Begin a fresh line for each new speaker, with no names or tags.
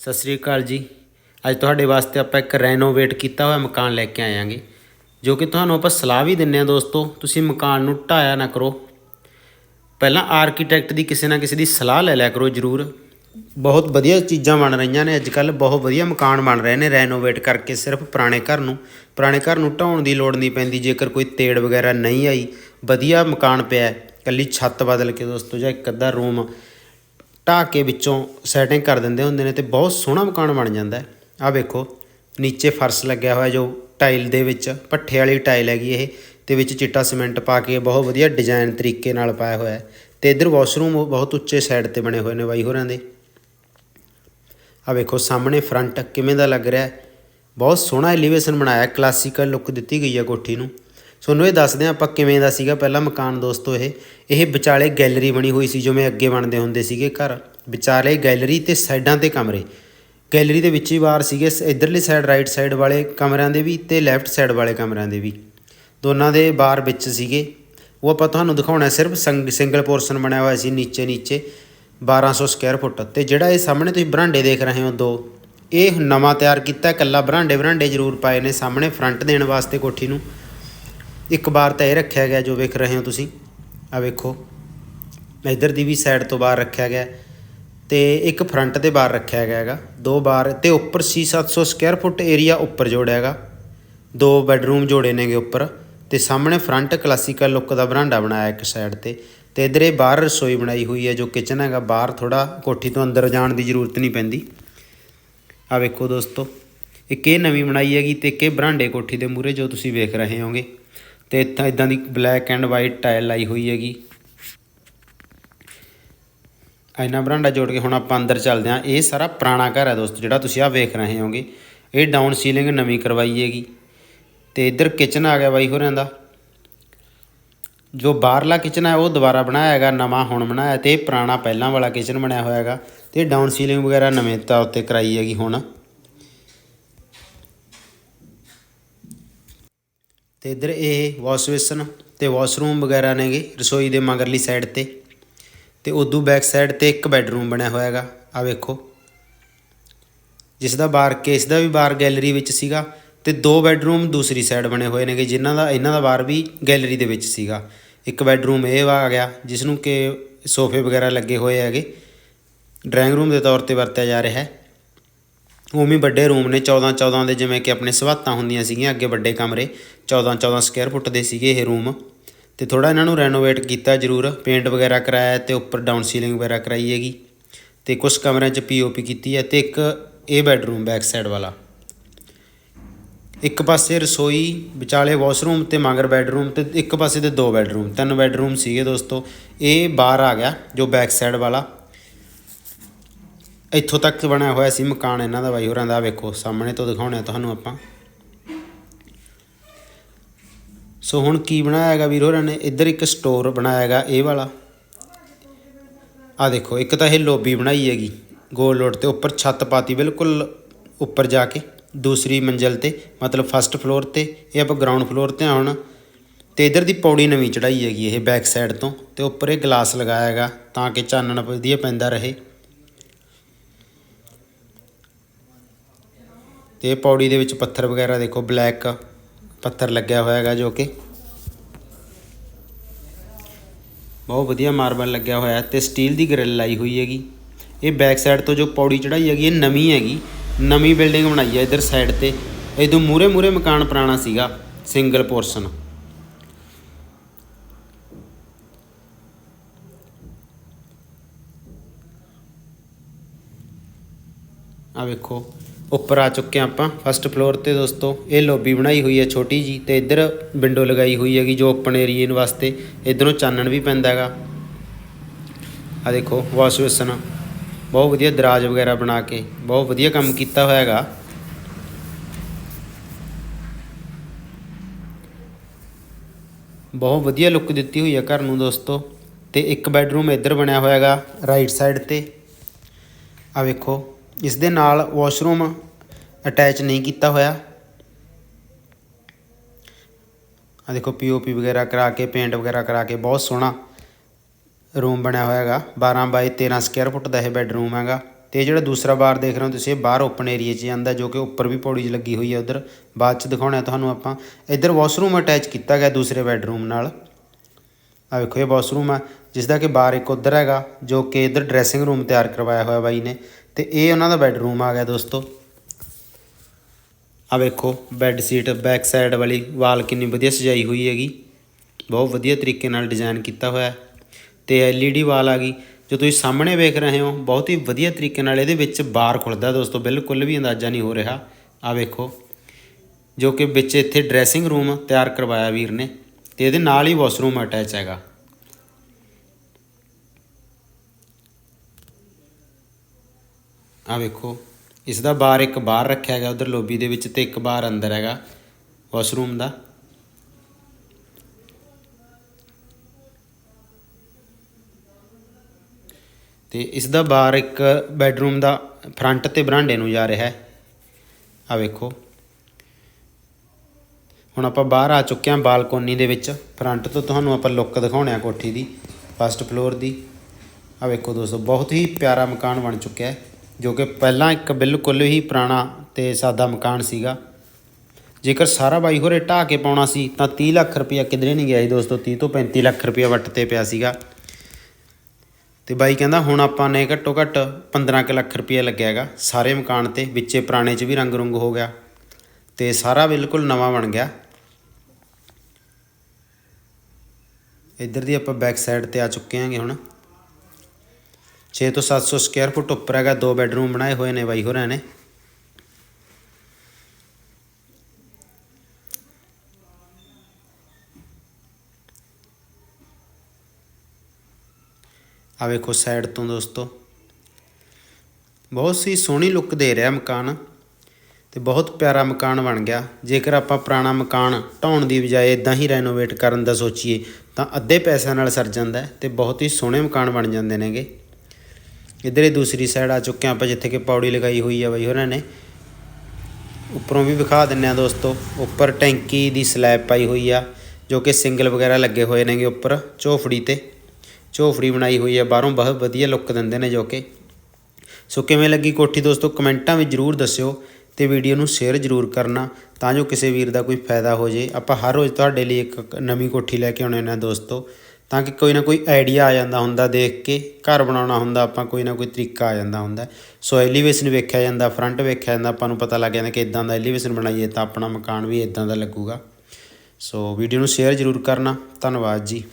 ਸਤਿ ਸ੍ਰੀ ਅਕਾਲ ਜੀ। ਅੱਜ ਤੁਹਾਡੇ ਵਾਸਤੇ ਆਪਾਂ ਇੱਕ ਰੈਨੋਵੇਟ ਕੀਤਾ ਹੋਇਆ ਮਕਾਨ ਲੈ ਕੇ ਆਇਆਂਗੇ ਜੋ ਕਿ ਤੁਹਾਨੂੰ ਆਪਾਂ ਸਲਾਹ ਵੀ ਦਿੰਨੇ ਆ ਦੋਸਤੋ ਤੁਸੀਂ ਮਕਾਨ ਨੂੰ ਢਾਇਆ ਨਾ ਕਰੋ। ਪਹਿਲਾਂ ਆਰਕੀਟੈਕਟ ਦੀ ਕਿਸੇ ਨਾ ਕਿਸੇ ਦੀ ਸਲਾਹ ਲੈ ਲਿਆ ਕਰੋ ਜਰੂਰ। ਬਹੁਤ ਵਧੀਆ ਚੀਜ਼ਾਂ ਬਣ ਰਹੀਆਂ ਨੇ ਅੱਜ ਕੱਲ ਬਹੁਤ ਵਧੀਆ ਮਕਾਨ ਬਣ ਰਹੇ ਨੇ ਰੈਨੋਵੇਟ ਕਰਕੇ ਸਿਰਫ ਪੁਰਾਣੇ ਘਰ ਨੂੰ। ਪੁਰਾਣੇ ਘਰ ਨੂੰ ਢਾਉਣ ਦੀ ਲੋੜ ਨਹੀਂ ਪੈਂਦੀ ਜੇਕਰ ਕੋਈ ਤੇੜ ਵਗੈਰਾ ਨਹੀਂ ਆਈ ਵਧੀਆ ਮਕਾਨ ਪਿਆ ਹੈ, ਕੱਲੀ ਛੱਤ ਬਦਲ ਕੇ ਦੋਸਤੋ ਜਾਂ ਇੱਕ ਅੱਧਾ ਰੂਮ ਢਾਹ ਕੇ ਵਿੱਚੋਂ ਸੈਟਿੰਗ ਕਰ ਦਿੰਦੇ ਹੁੰਦੇ ਨੇ ਤੇ ਬਹੁਤ ਸੋਹਣਾ ਮਕਾਨ ਬਣ ਜਾਂਦਾ ਹੈ। ਆਹ ਵੇਖੋ, ਨੀਚੇ ਫਰਸ਼ ਲੱਗਿਆ ਹੋਇਆ ਜੋ ਟਾਈਲ ਦੇ ਵਿੱਚ, ਪੱਠੇ ਵਾਲੀ ਟਾਈਲ ਹੈਗੀ ਇਹ, ਤੇ ਵਿੱਚ ਚਿੱਟਾ ਸੀਮੈਂਟ ਪਾ ਕੇ ਬਹੁਤ ਵਧੀਆ ਡਿਜ਼ਾਈਨ ਤਰੀਕੇ ਨਾਲ ਪਾਇਆ ਹੋਇਆ ਹੈ। ਤੇ ਇਧਰ ਵਾਸ਼ਰੂਮ ਬਹੁਤ ਉੱਚੇ ਸਾਈਡ ਤੇ ਬਣੇ ਹੋਏ ਨੇ ਬਾਈ ਹੋਰਾਂ ਦੇ। ਆ ਵੇਖੋ, ਸਾਹਮਣੇ ਫਰੰਟ ਕਿਵੇਂ ਦਾ ਲੱਗ ਰਿਹਾ ਹੈ। ਬਹੁਤ ਸੋਹਣਾ ਐਲੀਵੇਸ਼ਨ ਬਣਾਇਆ ਕਲਾਸੀਕਲ ਲੁੱਕ ਦਿੱਤੀ ਗਈ ਹੈ ਕੋਠੀ ਨੂੰ। ਤੁਹਾਨੂੰ ਇਹ ਦੱਸਦੇ ਹਾਂ ਆਪਾਂ ਕਿਵੇਂ ਦਾ ਸੀਗਾ ਪਹਿਲਾਂ ਮਕਾਨ ਦੋਸਤੋ ਇਹ। ਇਹ ਵਿਚਾਲੇ ਗੈਲਰੀ ਬਣੀ ਹੋਈ ਸੀ ਜਿਵੇਂ ਅੱਗੇ ਬਣਦੇ ਹੁੰਦੇ ਸੀਗੇ ਘਰ। ਵਿਚਾਲੇ ਗੈਲਰੀ ਤੇ ਸਾਈਡਾਂ ਤੇ ਕਮਰੇ। ਗੈਲਰੀ ਦੇ ਵਿੱਚ ਹੀ ਬਾਹਰ ਸੀਗੇ ਸ- ਇੱਧਰਲੀ ਸਾਈਡ ਰਾਈਟ ਸਾਈਡ ਵਾਲੇ ਕਮਰਿਆਂ ਦੇ ਵੀ ਤੇ ਲੈਫਟ ਸਾਈਡ ਵਾਲੇ ਕਮਰਿਆਂ ਦੇ ਵੀ। ਦੋਨਾਂ ਦੇ ਬਾਹਰ ਵਿੱਚ ਸੀਗੇ। ਉਹ ਆਪਾਂ ਤੁਹਾਨੂੰ ਦਿਖਾਉਣਾ ਸਿਰਫ ਸਿੰਗਲ ਪੋਰਸ਼ਨ ਬਣਿਆ ਹੋਇਆ ਸੀ ਨੀਚੇ ਨੀਚੇ 1200 ਸਕੁਅਰ ਫੁੱਟ। ਤੇ ਜਿਹੜਾ ਇਹ ਸਾਹਮਣੇ ਤੁਸੀਂ ਬਰਾਂਡੇ ਦੇਖ ਰਹੇ ਹੋ ਦੋ, ਇਹ ਨਵਾਂ ਤਿਆਰ ਕੀਤਾ, ਇਕੱਲਾ ਬਰਾਂਡੇ ਬਰਾਂਡੇ ਜ਼ਰੂਰ ਪਾਏ ਨੇ ਸਾਹਮਣੇ ਫਰੰਟ ਦੇਣ ਵਾਸਤੇ ਕੋਠੀ ਨੂੰ। ਇੱਕ ਬਾਰ ਤਾਂ ਇਹ ਰੱਖਿਆ ਗਿਆ ਜੋ ਵੇਖ ਰਹੇ ਹੋ ਤੁਸੀਂ। ਆ ਵੇਖੋ। ਇਧਰ ਦੀ ਵੀ ਸਾਈਡ ਤੋਂ ਬਾਹਰ ਰੱਖਿਆ ਗਿਆ। ਤੇ ਇੱਕ ਫਰੰਟ 'ਤੇ ਬਾਹਰ ਰੱਖਿਆ ਗਿਆ ਹੈਗਾ। ਦੋ ਬਾਰ ਤੇ ਉੱਪਰ ਸੀ 700 ਸਕੁਅਰ ਫੁੱਟ ਏਰੀਆ ਉੱਪਰ ਜੋੜਿਆ ਹੈਗਾ। ਦੋ ਬੈੱਡਰੂਮ ਜੋੜੇ ਨੇਗੇ ਉੱਪਰ। ਤੇ ਸਾਹਮਣੇ ਫਰੰਟ ਕਲਾਸੀਕਲ ਲੁੱਕ ਦਾ ਬਰਾਂਡਾ ਬਣਾਇਆ ਇੱਕ ਸਾਈਡ ਤੇ। ਤੇ ਇਧਰ ਇਹ ਬਾਹਰ ਰਸੋਈ ਬਣਾਈ ਹੋਈ ਹੈ ਜੋ ਕਿਚਨ ਹੈਗਾ। ਬਾਹਰ ਥੋੜਾ ਕੋਠੀ ਤੋਂ ਅੰਦਰ ਜਾਣ ਦੀ ਜ਼ਰੂਰਤ ਨਹੀਂ ਪੈਂਦੀ। ਆ ਵੇਖੋ ਦੋਸਤੋ। ਇੱਕ ਇਹ ਨਵੀਂ ਬਣਾਈ ਹੈਗੀ ਤੇ ਇੱਕ ਇਹ ਬਰਾਂਡੇ ਕੋਠੀ ਦੇ ਮੂਹਰੇ ਜੋ ਤੁਸੀਂ ਵੇਖ ਰਹੇ ਹੋਗੇ। ਤੇ ਇੱਥੇ ਇਦਾਂ ਦੀ ਬਲੈਕ ਐਂਡ ਵਾਈਟ ਟਾਇਲ ਲਾਈ ਹੋਈ ਹੈਗੀ। ਐਨਾ ਬਰਾਂਡਾ ਜੋੜ ਕੇ ਹੁਣ ਆਪਾਂ ਅੰਦਰ ਚੱਲਦੇ ਹਾਂ। ਇਹ ਸਾਰਾ ਪੁਰਾਣਾ ਘਰ ਹੈ ਦੋਸਤੋ, ਜਿਹੜਾ ਤੁਸੀਂ ਆ ਵੇਖ ਰਹੇ ਹੋਗੇ। ਇਹ ਡਾਊਨ ਸੀਲਿੰਗ ਨਵੀਂ ਕਰਵਾਈ ਹੈਗੀ। ਤੇ ਇੱਧਰ ਕਿਚਨ ਆ ਗਿਆ ਬਾਈ ਹੋਰਾਂ ਦਾ। ਜੋ ਬਾਹਰਲਾ ਕਿਚਨ ਹੈ, ਉਹ ਦੁਬਾਰਾ ਬਣਾਇਆ ਹੈਗਾ, ਨਵਾਂ ਹੁਣ ਬਣਾਇਆ ਤੇ ਇਹ ਪੁਰਾਣਾ ਪਹਿਲਾਂ ਵਾਲਾ ਕਿਚਨ ਬਣਿਆ ਹੋਇਆ ਹੈਗਾ। ਤੇ ਡਾਊਨ ਸੀਲਿੰਗ ਵਗੈਰਾ ਨਵੇਂ ਤੌਰ ਉੱਤੇ ਕਰਾਈ ਹੈਗੀ ਹੁਣ। ਤੇ ਇੱਧਰ ਇਹ ਵਾਸ਼ ਬੇਸਨ ਤੇ ਵਾਸ਼ਰੂਮ ਵਗੈਰਾ ਨੇਗੇ ਰਸੋਈ ਦੇ ਮਗਰਲੀ ਸਾਈਡ ਤੇ। ਤੇ ਉਦੋਂ ਬੈਕ ਸਾਈਡ ਤੇ ਇੱਕ ਬੈੱਡਰੂਮ ਬਣਿਆ ਹੋਇਆ ਹੈਗਾ ਆ ਵੇਖੋ। ਜਿਸ ਦਾ ਬਾਰ ਕੇਸ ਦਾ ਵੀ ਬਾਰ ਗੈਲਰੀ ਵਿੱਚ ਸੀਗਾ ਤੇ ਦੋ ਬੈੱਡਰੂਮ ਦੂਸਰੀ ਸਾਈਡ ਬਣੇ ਹੋਏ ਨੇਗੇ, ਜਿਨ੍ਹਾਂ ਦਾ, ਇਹਨਾਂ ਦਾ ਬਾਰ ਵੀ ਗੈਲਰੀ ਦੇ ਵਿੱਚ ਸੀਗਾ। ਇੱਕ ਬੈੱਡਰੂਮ ਇਹ ਆ ਗਿਆ ਜਿਸ ਨੂੰ ਕਿ ਸੋਫੇ ਵਗੈਰਾ ਲੱਗੇ ਹੋਏ ਹੈਗੇ। ਡਰਾਇੰਗ ਰੂਮ ਦੇ ਤੌਰ ਤੇ ਵਰਤਿਆ ਜਾ ਰਿਹਾ ਹੈ। ਉਵੇਂ ਵੱਡੇ ਰੂਮ ਨੇ 14 14 ਦੇ ਜਿਵੇਂ ਕਿ ਆਪਣੇ ਸਵਾਤਾਂ ਹੁੰਦੀਆਂ ਸੀਗੀਆਂ ਅੱਗੇ ਵੱਡੇ ਕਮਰੇ 14 14 ਸਕੁਅਰ ਫੁੱਟ ਦੇ ਸੀਗੇ ਇਹ ਰੂਮ। ਤੇ ਥੋੜਾ ਇਹਨਾਂ ਨੂੰ ਰੈਨੋਵੇਟ ਕੀਤਾ ਜ਼ਰੂਰ ਪੇਂਟ ਵਗੈਰਾ ਕਰਾਇਆ ਤੇ ਉੱਪਰ ਡਾਊਨ ਸੀਲਿੰਗ ਵਗੈਰਾ ਕਰਾਈ ਹੈਗੀ। ਤੇ ਕੁਝ ਕਮਰਿਆਂ 'ਚ ਪੀਓਪੀ ਕੀਤੀ ਹੈ ਤੇ ਇੱਕ ਇਹ ਬੈੱਡਰੂਮ ਬੈਕ ਸਾਈਡ ਵਾਲਾ। ਇੱਕ ਪਾਸੇ ਰਸੋਈ, ਵਿਚਾਲੇ ਵਾਸ਼ਰੂਮ ਤੇ ਮਗਰ ਬੈੱਡਰੂਮ ਤੇ ਇੱਕ ਪਾਸੇ ਤੇ ਦੋ ਬੈੱਡਰੂਮ ਤਿੰਨ ਬੈੱਡਰੂਮ ਸੀਗੇ ਦੋਸਤੋ। ਇਹ ਬਾਹਰ ਆ ਗਿਆ, ਜੋ ਬੈਕ ਸਾਈਡ ਵਾਲਾ। ਇੱਥੋਂ ਤੱਕ ਬਣਿਆ ਹੋਇਆ ਸੀ ਮਕਾਨ ਇਹਨਾਂ ਦਾ ਬਾਈ ਹੋਰਾਂ ਦਾ ਵੇਖੋ, ਸਾਹਮਣੇ ਤੋਂ ਦਿਖਾਉਣੇ ਆ ਤੁਹਾਨੂੰ ਆਪਾਂ। ਸੋ ਹੁਣ ਕੀ ਬਣਾਇਆ ਹੈਗਾ ਵੀਰ ਹੋਰਾਂ ਨੇ? ਇੱਧਰ ਇੱਕ ਸਟੋਰ ਬਣਾਇਆ ਹੈਗਾ, ਇਹ ਵਾਲਾ। ਆ ਦੇਖੋ, ਇੱਕ ਤਾਂ ਇਹ ਲੋਬੀ ਬਣਾਈ ਹੈਗੀ, ਗੋਲ ਲੋਡ ਤੇ ਉੱਪਰ ਛੱਤ ਪਾਤੀ ਬਿਲਕੁਲ ਉੱਪਰ ਜਾ ਕੇ, ਦੂਸਰੀ ਮੰਜ਼ਲ ਤੇ, ਮਤਲਬ ਫਸਟ ਫਲੋਰ ਤੇ, ਇਹ ਆਪਾਂ ਗਰਾਊਂਡ ਫਲੋਰ ਤੇ ਆਉਣ। ਤੇ ਇਧਰ ਦੀ ਪੌੜੀ ਨਵੀਂ ਚੜਾਈ ਹੈਗੀ, ਇਹ ਬੈਕ ਸਾਈਡ ਤੋਂ, ਤੇ ਉੱਪਰ ਇਹ ਗਲਾਸ ਲਗਾਇਆ ਹੈਗਾ, ਤਾਂ ਕਿ ਚਾਨਣ ਵਧੀਆ ਪੈਂਦਾ ਰਹੇ। ਤੇ ਇਹ ਪੌੜੀ ਦੇ ਵਿੱਚ ਪੱਥਰ ਵਗੈਰਾ ਦੇਖੋ, ਬਲੈਕ ਪੱਥਰ ਲੱਗਿਆ ਹੋਇਆ ਹੈਗਾ ਜੋ ਕਿ ਬਹੁਤ ਵਧੀਆ ਮਾਰਬਲ ਲੱਗਿਆ ਹੋਇਆ ਹੈ ਤੇ ਸਟੀਲ ਦੀ ਗ੍ਰਿਲ ਲਾਈ ਹੋਈ ਹੈਗੀ। ਇਹ ਬੈਕ ਸਾਈਡ ਤੋਂ ਜੋ ਪੌੜੀ ਚੜਾਈ ਹੈਗੀ, ਇਹ ਨਵੀਂ ਹੈਗੀ, ਨਵੀਂ ਬਿਲਡਿੰਗ ਬਣਾਈ ਹੈ ਇਧਰ ਸਾਈਡ ਤੇ। ਇਦੋਂ ਮੂਰੇ ਮੂਰੇ ਮਕਾਨ ਪੁਰਾਣਾ ਸੀਗਾ, ਸਿੰਗਲ ਪੋਰਸ਼ਨ। ਆ ਵੇਖੋ ਉੱਪਰ ਆ ਚੁੱਕੇ ਹਾਂ ਆਪਾਂ ਫਸਟ ਫਲੋਰ ਤੇ ਦੋਸਤੋ, ਇਹ ਲੌਬੀ ਬਣਾਈ ਹੋਈ ਹੈ ਛੋਟੀ ਜੀ ਤੇ ਇੱਧਰ ਵਿੰਡੋ ਲਗਾਈ ਹੋਈ ਹੈਗੀ ਜੋ ਓਪਨ ਏਰੀਏ ਨੂੰ ਵਾਸਤੇ, ਇਧਰੋਂ ਚਾਨਣ ਵੀ ਪੈਂਦਾ ਹੈਗਾ। ਆ ਦੇਖੋ ਵਾਸ਼ ਬੇਸਨ ਬਹੁਤ ਵਧੀਆ ਦਰਾਜ ਵਗੈਰਾ ਬਣਾ ਕੇ, ਬਹੁਤ ਵਧੀਆ ਕੰਮ ਕੀਤਾ ਹੋਇਆ ਹੈਗਾ। ਬਹੁਤ ਵਧੀਆ ਲੁੱਕ ਦਿੱਤੀ ਹੋਈ ਹੈ ਘਰ ਨੂੰ ਦੋਸਤੋ, ਤੇ ਇੱਕ ਬੈੱਡਰੂਮ ਇੱਧਰ ਬਣਿਆ ਹੋਇਆ ਹੈਗਾ ਰਾਈਟ ਸਾਈਡ ਤੇ। ਆ ਵੇਖੋ ਇਸ ਦੇ ਨਾਲ ਵਾਸ਼ਰੂਮ ਅਟੈਚ ਨਹੀਂ ਕੀਤਾ ਹੋਇਆ। ਆ ਦੇਖੋ ਪੀਓਪੀ ਵਗੈਰਾ ਕਰਾ ਕੇ ਪੇਂਟ ਵਗੈਰਾ ਕਰਾ ਕੇ ਬਹੁਤ ਸੋਹਣਾ ਰੂਮ ਬਣਿਆ ਹੋਇਆ ਹੈਗਾ। 12 ਬਾਈ 13 ਸਕੁਅਰ ਫੁੱਟ ਦਾ ਇਹ ਬੈੱਡਰੂਮ ਹੈਗਾ। ਤੇ ਜਿਹੜਾ ਦੂਸਰਾ ਬਾਰ ਦੇਖ ਰਹੇ ਹੋ ਤੁਸੀਂ, ਇਹ ਬਾਹਰ ਓਪਨ ਏਰੀਆ 'ਚ ਜਾਂਦਾ, ਜੋ ਕਿ ਉੱਪਰ ਵੀ ਪੌੜੀ 'ਚ ਲੱਗੀ ਹੋਈ ਹੈ ਉਧਰ। ਬਾਅਦ 'ਚ ਦਿਖਾਉਣਾ ਤੁਹਾਨੂੰ ਆਪਾਂ। ਇੱਧਰ ਵਾਸ਼ਰੂਮ ਅਟੈਚ ਕੀਤਾ ਗਿਆ ਦੂਸਰੇ ਬੈੱਡਰੂਮ ਨਾਲ। ਆ ਵੇਖੋ, ਇਹ ਵਾਸ਼ਰੂਮ ਆ ਜਿਸ ਦਾ ਕਿ ਬਾਹਰ ਇੱਕ ਉਧਰ ਹੈਗਾ, ਜੋ ਕਿ ਇੱਧਰ ਡਰੈਸਿੰਗ ਰੂਮ ਤਿਆਰ ਕਰਵਾਇਆ ਹੋਇਆ ਬਾਈ ਨੇ। ਤੇ ਇਹ ਉਹਨਾਂ ਦਾ ਬੈੱਡਰੂਮ ਆ ਗਿਆ ਦੋਸਤੋ। ਆ ਵੇਖੋ ਬੈੱਡ ਸੀਟ ਬੈਕ ਸਾਈਡ ਵਾਲੀ ਵਾਲ ਕਿੰਨੀ ਵਧੀਆ ਸਜਾਈ ਹੋਈ ਹੈਗੀ। ਬਹੁਤ ਵਧੀਆ ਤਰੀਕੇ ਨਾਲ ਡਿਜ਼ਾਈਨ ਕੀਤਾ ਹੋਇਆ ਹੈ। ਤੇ LED ਵਾਲ ਆ ਗਈ। ਜੋ ਤੁਸੀਂ ਸਾਹਮਣੇ ਵੇਖ ਰਹੇ ਹੋ, ਬਹੁਤ ਹੀ ਵਧੀਆ ਤਰੀਕੇ ਨਾਲ ਇਹਦੇ ਵਿੱਚ ਬਾਰ ਖੁੱਲਦਾ ਦੋਸਤੋ। ਬਿਲਕੁਲ ਵੀ ਅੰਦਾਜ਼ਾ ਨਹੀਂ ਹੋ ਰਿਹਾ। ਆ ਵੇਖੋ, ਜੋ ਕਿ ਵਿੱਚ ਇੱਥੇ ਡਰੈਸਿੰਗ ਰੂਮ ਤਿਆਰ ਕਰਵਾਇਆ ਵੀਰ ਨੇ। ਤੇ ਇਹਦੇ ਨਾਲ ਹੀ ਵਾਸ਼ਰੂਮ ਅਟੈਚ ਹੈਗਾ। ਆ ਵੇਖੋ ਇਸ ਦਾ ਬਾਰ ਇੱਕ ਬਾਹਰ ਰੱਖਿਆ ਗਿਆ ਉਧਰ ਲੋਬੀ ਦੇ ਵਿੱਚ ਤੇ ਇੱਕ ਬਾਰ ਅੰਦਰ ਹੈਗਾ ਵਾਸ਼ਰੂਮ ਦਾ। ਤੇ ਇਸ ਦਾ ਬਾਰ ਇੱਕ ਬੈੱਡਰੂਮ ਦਾ ਫਰੰਟ ਤੇ ਬਰਾਂਡੇ ਨੂੰ ਜਾ ਰਿਹਾ ਹੈ। ਆ ਵੇਖੋ। ਹੁਣ ਆਪਾਂ ਬਾਹਰ ਆ ਚੁੱਕੇ ਹਾਂ ਬਾਲਕੋਨੀ ਦੇ ਵਿੱਚ। ਫਰੰਟ ਤੋਂ ਤੁਹਾਨੂੰ ਆਪਾਂ ਲੁੱਕ ਦਿਖਾਉਣੇ ਆ ਕੋਠੀ ਦੀ ਫਸਟ ਫਲੋਰ ਦੀ। ਆ ਵੇਖੋ ਦੋਸਤੋ, ਬਹੁਤ ਹੀ ਪਿਆਰਾ ਮਕਾਨ ਬਣ ਚੁੱਕਿਆ ਹੈ। ਜੋ ਕਿ ਪਹਿਲਾਂ ਇੱਕ ਬਿਲਕੁਲ ਹੀ ਪੁਰਾਣਾ ਤੇ ਸਾਦਾ ਮਕਾਨ ਸੀਗਾ। ਜੇਕਰ ਸਾਰਾ ਬਾਈ ਹੋਰੇ ਢਾਹ ਕੇ ਪਾਉਣਾ ਸੀ, ਤਾਂ 30 ਲੱਖ ਰੁਪਇਆ ਕਿਧਰੇ ਨਹੀਂ ਗਿਆ ਸੀ ਦੋਸਤੋ 30 ਤੋਂ 35 ਲੱਖ ਰੁਪਇਆ ਵੱਟ ਤੇ ਪਿਆ ਸੀਗਾ। ਤੇ ਬਾਈ ਕਹਿੰਦਾ, ਹੁਣ ਆਪਾਂ ਨੇ ਘੱਟੋ ਘੱਟ 15 ਕੁ ਲੱਖ ਰੁਪਇਆ ਲੱਗਿਆ ਹੈਗਾ। ਸਾਰੇ ਮਕਾਨ ਤੇ ਵਿੱਚੇ ਪੁਰਾਣੇ 'ਚ ਵੀ ਰੰਗ ਰੁੰਗ ਹੋ ਗਿਆ ਤੇ ਸਾਰਾ ਬਿਲਕੁਲ ਨਵਾਂ ਬਣ ਗਿਆ। ਇੱਧਰ ਦੀ ਆਪਾਂ ਬੈਕ ਸਾਈਡ ਤੇ ਆ ਚੁੱਕੇ ਹਾਂਗੇ ਹੁਣ। 6 ਤੋਂ 700 ਸਕੁਅਰ ਫੁੱਟ ਉੱਪਰ ਹੈਗਾ, ਦੋ ਬੈੱਡਰੂਮ ਬਣਾਏ ਹੋਏ ਨੇ ਬਾਈ ਹੋਰਾਂ ਨੇ। ਆ ਵੇਖੋ ਸਾਈਡ ਤੋਂ ਦੋਸਤੋ। ਬਹੁਤ ਸੀ ਸੋਹਣੀ ਲੁੱਕ ਦੇ ਰਿਹਾ ਮਕਾਨ ਤੇ ਬਹੁਤ ਪਿਆਰਾ ਮਕਾਨ ਬਣ ਗਿਆ। ਜੇਕਰ ਆਪਾਂ ਪੁਰਾਣਾ ਮਕਾਨ ਢਾਉਣ ਦੀ ਬਜਾਏ ਇਦਾਂ ਹੀ ਰੈਨੋਵੇਟ ਕਰਨ ਦਾ ਸੋਚੀਏ, ਤਾਂ ਅੱਧੇ ਪੈਸਿਆਂ ਨਾਲ ਸਰ ਜਾਂਦਾ ਹੈ ਤੇ ਬਹੁਤ ਹੀ ਸੋਹਣੇ ਮਕਾਨ ਬਣ ਜਾਂਦੇ ਨੇਗੇ। ਇੱਧਰ ਇਹ ਦੂਸਰੀ ਸਾਈਡ ਆ ਚੁੱਕੇ ਹਾਂ ਆਪਾਂ, ਜਿੱਥੇ ਕਿ ਪੌੜੀ ਲਗਾਈ ਹੋਈ ਆ ਬਈ ਉਹਨਾਂ ਨੇ। ਉੱਪਰੋਂ ਵੀ ਵਿਖਾ ਦਿੰਨੇ ਆ ਦੋਸਤੋ, ਉੱਪਰ ਟੈਂਕੀ ਦੀ ਸਲੈਬ ਪਾਈ ਹੋਈ ਆ, ਜੋ ਕਿ ਸਿੰਗਲ ਵਗੈਰਾ ਲੱਗੇ ਹੋਏ ਨੇਗੇ ਉੱਪਰ, ਝੋਫੜੀ ਤੇ। ਝੋਫੜੀ ਬਣਾਈ ਹੋਈ ਆ, ਬਾਹਰੋਂ ਬਹੁਤ ਵਧੀਆ ਲੁੱਕ ਦਿੰਦੇ ਨੇ ਜੋ ਕਿ। ਸੋ ਕਿਵੇਂ ਲੱਗੀ ਕੋਠੀ ਦੋਸਤੋ, ਕਮੈਂਟਾਂ ਵਿੱਚ ਜਰੂਰ ਦੱਸਿਓ ਤੇ ਵੀਡੀਓ ਨੂੰ ਸ਼ੇਅਰ ਜਰੂਰ ਕਰਨਾ, ਤਾਂ ਜੋ ਕਿਸੇ ਵੀਰ ਦਾ ਕੋਈ ਫਾਇਦਾ ਹੋ ਜੇ। ਆਪਾਂ ਹਰ ਰੋਜ਼ ਤੁਹਾਡੇ ਲਈ ਇੱਕ ਨਵੀਂ ਕੋਠੀ ਲੈ ਕੇ ਆਉਣੇ ਨੇ ਦੋਸਤੋ। ਤਾਂ ਕਿ ਕੋਈ ਨਾ ਕੋਈ ਆਈਡੀਆ ਆ ਜਾਂਦਾ ਹੁੰਦਾ ਦੇਖ ਕੇ, ਘਰ ਬਣਾਉਣਾ ਹੁੰਦਾ, ਆਪਾਂ ਕੋਈ ਨਾ ਕੋਈ ਤਰੀਕਾ ਆ ਜਾਂਦਾ ਹੁੰਦਾ। ਸੋ ਐਲੀਵੇਸ਼ਨ ਵੇਖਿਆ ਜਾਂਦਾ ਫਰੰਟ ਵੇਖਿਆ ਜਾਂਦਾ, ਆਪਾਂ ਨੂੰ ਪਤਾ ਲੱਗ ਜਾਂਦਾ ਕਿ ਇਦਾਂ ਦਾ ਐਲੀਵੇਸ਼ਨ ਬਣਾਈਏ ਤਾਂ ਆਪਣਾ ਮਕਾਨ ਵੀ ਇਦਾਂ ਦਾ ਲੱਗੂਗਾ। ਸੋ ਵੀਡੀਓ ਨੂੰ ਸ਼ੇਅਰ ਜਰੂਰ ਕਰਨਾ। ਧੰਨਵਾਦ ਜੀ।